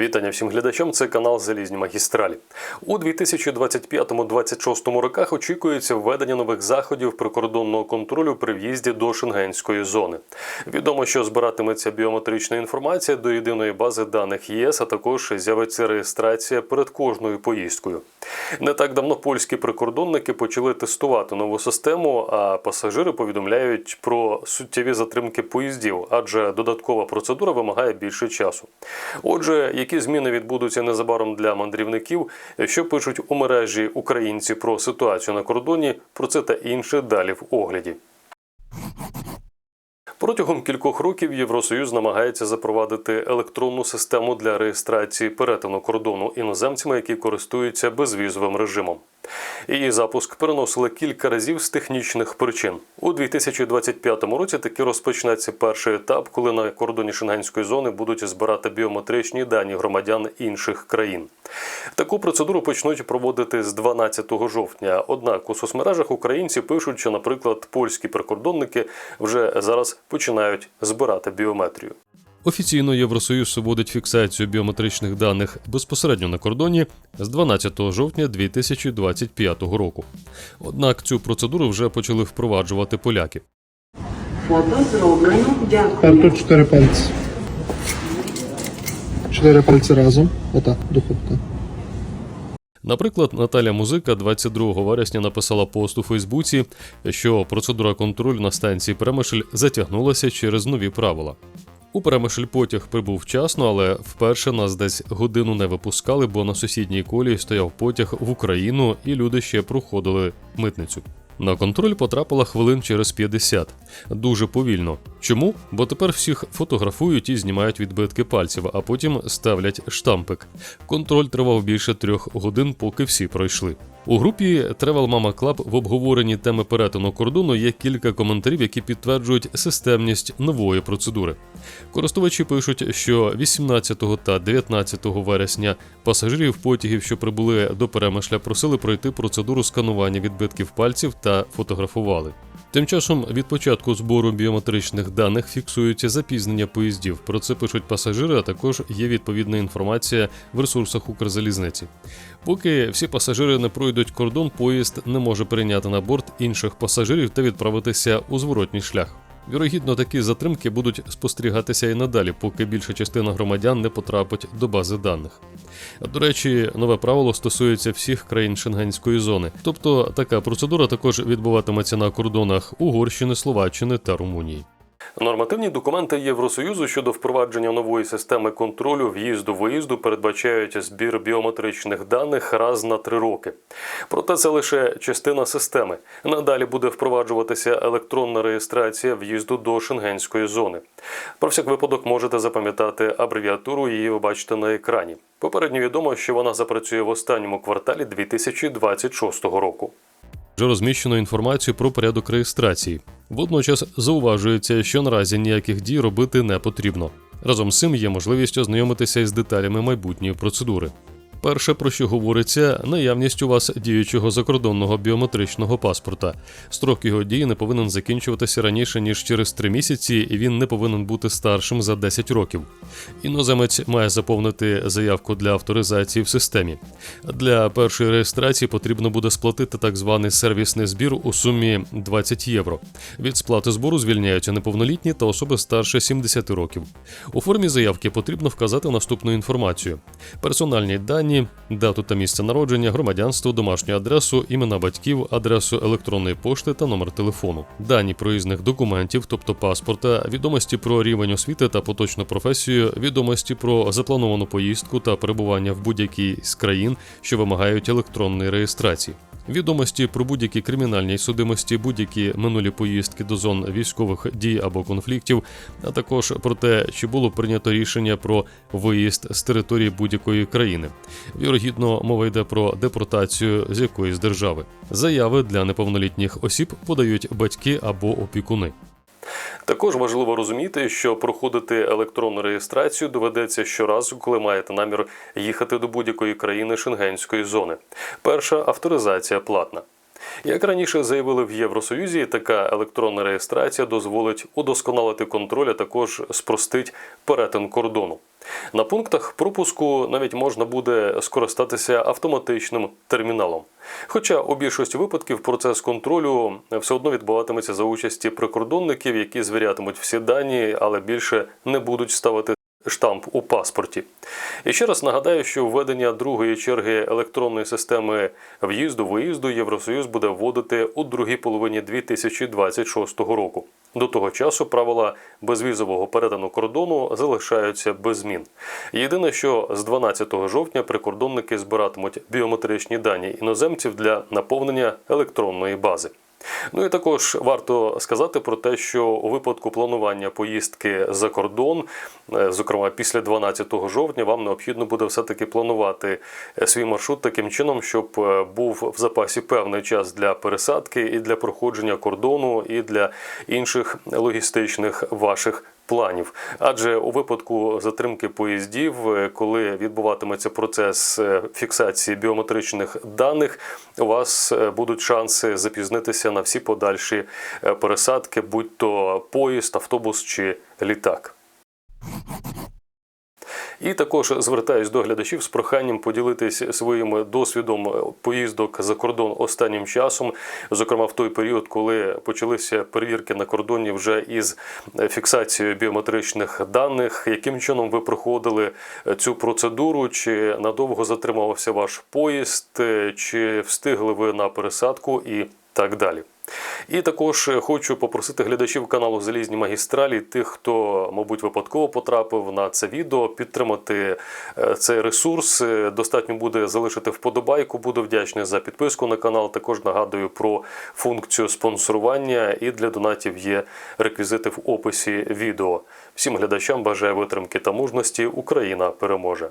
Вітання всім глядачам. Це канал Залізні магістралі. У 2025-2026 роках очікується введення нових заходів прикордонного контролю при в'їзді до шенгенської зони. Відомо, що збиратиметься біометрична інформація до єдиної бази даних ЄС, а також з'явиться реєстрація перед кожною поїздкою. Не так давно польські прикордонники почали тестувати нову систему, а пасажири повідомляють про суттєві затримки поїздів, адже додаткова процедура вимагає більше часу. Отже, які зміни відбудуться незабаром для мандрівників, що пишуть у мережі українці про ситуацію на кордоні, про це та інше далі в огляді. Протягом кількох років Євросоюз намагається запровадити електронну систему для реєстрації перетину кордону іноземцями, які користуються безвізовим режимом. Її запуск переносили кілька разів з технічних причин. У 2025 році таки розпочнеться перший етап, коли на кордоні шенгенської зони будуть збирати біометричні дані громадян інших країн. Таку процедуру почнуть проводити з 12 жовтня. Однак у соцмережах українці пишуть, що, наприклад, польські прикордонники вже зараз починають збирати біометрію. Офіційно Євросоюз вводить фіксацію біометричних даних безпосередньо на кордоні з 12 жовтня 2025 року. Однак цю процедуру вже почали впроваджувати поляки. Тут чотири пальці. Чотири пальці разом. Отак, доходьте. Наприклад, Наталя Музика 22 вересня написала пост у Фейсбуці, що процедура контролю на станції Перемишль затягнулася через нові правила. У Перемишль потяг прибув вчасно, але вперше нас десь годину не випускали, бо на сусідній колії стояв потяг в Україну, і люди ще проходили митницю. На контроль потрапила хвилин через 50. Дуже повільно. Чому? Бо тепер всіх фотографують і знімають відбитки пальців, а потім ставлять штампик. Контроль тривав більше трьох годин, поки всі пройшли. У групі Travel Mama Club в обговоренні теми перетину кордону є кілька коментарів, які підтверджують системність нової процедури. Користувачі пишуть, що 18 та 19 вересня пасажирів потягів, що прибули до перемишля, просили пройти процедуру сканування відбитків пальців та фотографували. Тим часом від початку збору біометричних даних фіксується запізнення поїздів. Про це пишуть пасажири, а також є відповідна інформація в ресурсах Укрзалізниці. Поки всі пасажири не пройдуть кордон, поїзд не може прийняти на борт інших пасажирів та відправитися у зворотній шлях. Вірогідно, такі затримки будуть спостерігатися і надалі, поки більша частина громадян не потрапить до бази даних. До речі, нове правило стосується всіх країн Шенгенської зони, тобто така процедура також відбуватиметься на кордонах Угорщини, Словаччини та Румунії. Нормативні документи Євросоюзу щодо впровадження нової системи контролю в'їзду-виїзду передбачають збір біометричних даних раз на три роки. Проте це лише частина системи. Надалі буде впроваджуватися електронна реєстрація в'їзду до шенгенської зони. Про всяк випадок можете запам'ятати абревіатуру, її ви бачите на екрані. Попередньо відомо, що вона запрацює в останньому кварталі 2026 року. Вже розміщено інформацію про порядок реєстрації. Водночас зауважується, що наразі ніяких дій робити не потрібно. Разом з цим є можливість ознайомитися із деталями майбутньої процедури. Перше, про що говориться, наявність у вас діючого закордонного біометричного паспорта. Строк його дії не повинен закінчуватися раніше ніж через 3 місяці, і він не повинен бути старшим за 10 років. Іноземець має заповнити заявку для авторизації в системі. Для першої реєстрації потрібно буде сплатити так званий сервісний збір у сумі 20 євро. Від сплати збору звільняються неповнолітні та особи старше 70 років. У формі заявки потрібно вказати наступну інформацію: персональні дані, дату та місце народження, громадянство, домашню адресу, імена батьків, адресу електронної пошти та номер телефону, дані проїзних документів, тобто паспорта, відомості про рівень освіти та поточну професію, відомості про заплановану поїздку та перебування в будь-якій з країн, що вимагають електронної реєстрації. Відомості про будь-які кримінальні судимості, будь-які минулі поїздки до зон військових дій або конфліктів, а також про те, чи було прийнято рішення про виїзд з території будь-якої країни. Вірогідно, мова йде про депортацію з якоїсь держави. Заяви для неповнолітніх осіб подають батьки або опікуни. Також важливо розуміти, що проходити електронну реєстрацію доведеться щоразу, коли маєте намір їхати до будь-якої країни шенгенської зони. Перша авторизація платна. Як раніше заявили в Євросоюзі, така електронна реєстрація дозволить удосконалити контроль, а також спростить перетин кордону. На пунктах пропуску навіть можна буде скористатися автоматичним терміналом. Хоча у більшості випадків процес контролю все одно відбуватиметься за участі прикордонників, які звірятимуть всі дані, але більше не будуть ставити штамп у паспорті. І ще раз нагадаю, що введення другої черги електронної системи в'їзду-виїзду Євросоюз буде вводити у другій половині 2026 року. До того часу правила безвізового перетину кордону залишаються без змін. Єдине, що з 12 жовтня прикордонники збиратимуть біометричні дані іноземців для наповнення електронної бази. Ну і також варто сказати про те, що у випадку планування поїздки за кордон, е, зокрема після 12 жовтня, вам необхідно буде все-таки планувати е, свій маршрут таким чином, щоб е, був в запасі певний час для пересадки і для проходження кордону, і для інших логістичних ваших планів. Адже у випадку затримки поїздів, е, коли відбуватиметься процес е, фіксації біометричних даних, у вас е, будуть шанси запізнитися на всі подальші пересадки, будь то поїзд, автобус чи літак. І також звертаюсь до глядачів з проханням поділитись своїм досвідом поїздок за кордон останнім часом, зокрема в той період, коли почалися перевірки на кордоні вже із фіксацією біометричних даних, яким чином ви проходили цю процедуру, чи надовго затримався ваш поїзд, чи встигли ви на пересадку? І так далі. І також хочу попросити глядачів каналу Залізні магістралі, тих, хто, мабуть, випадково потрапив на це відео, підтримати е, цей ресурс. Е, Достатньо буде залишити вподобайку. Буду вдячний за підписку на канал. Також нагадую про функцію спонсорування. І для донатів є реквізити в описі відео. Всім глядачам бажаю витримки та мужності. Україна переможе.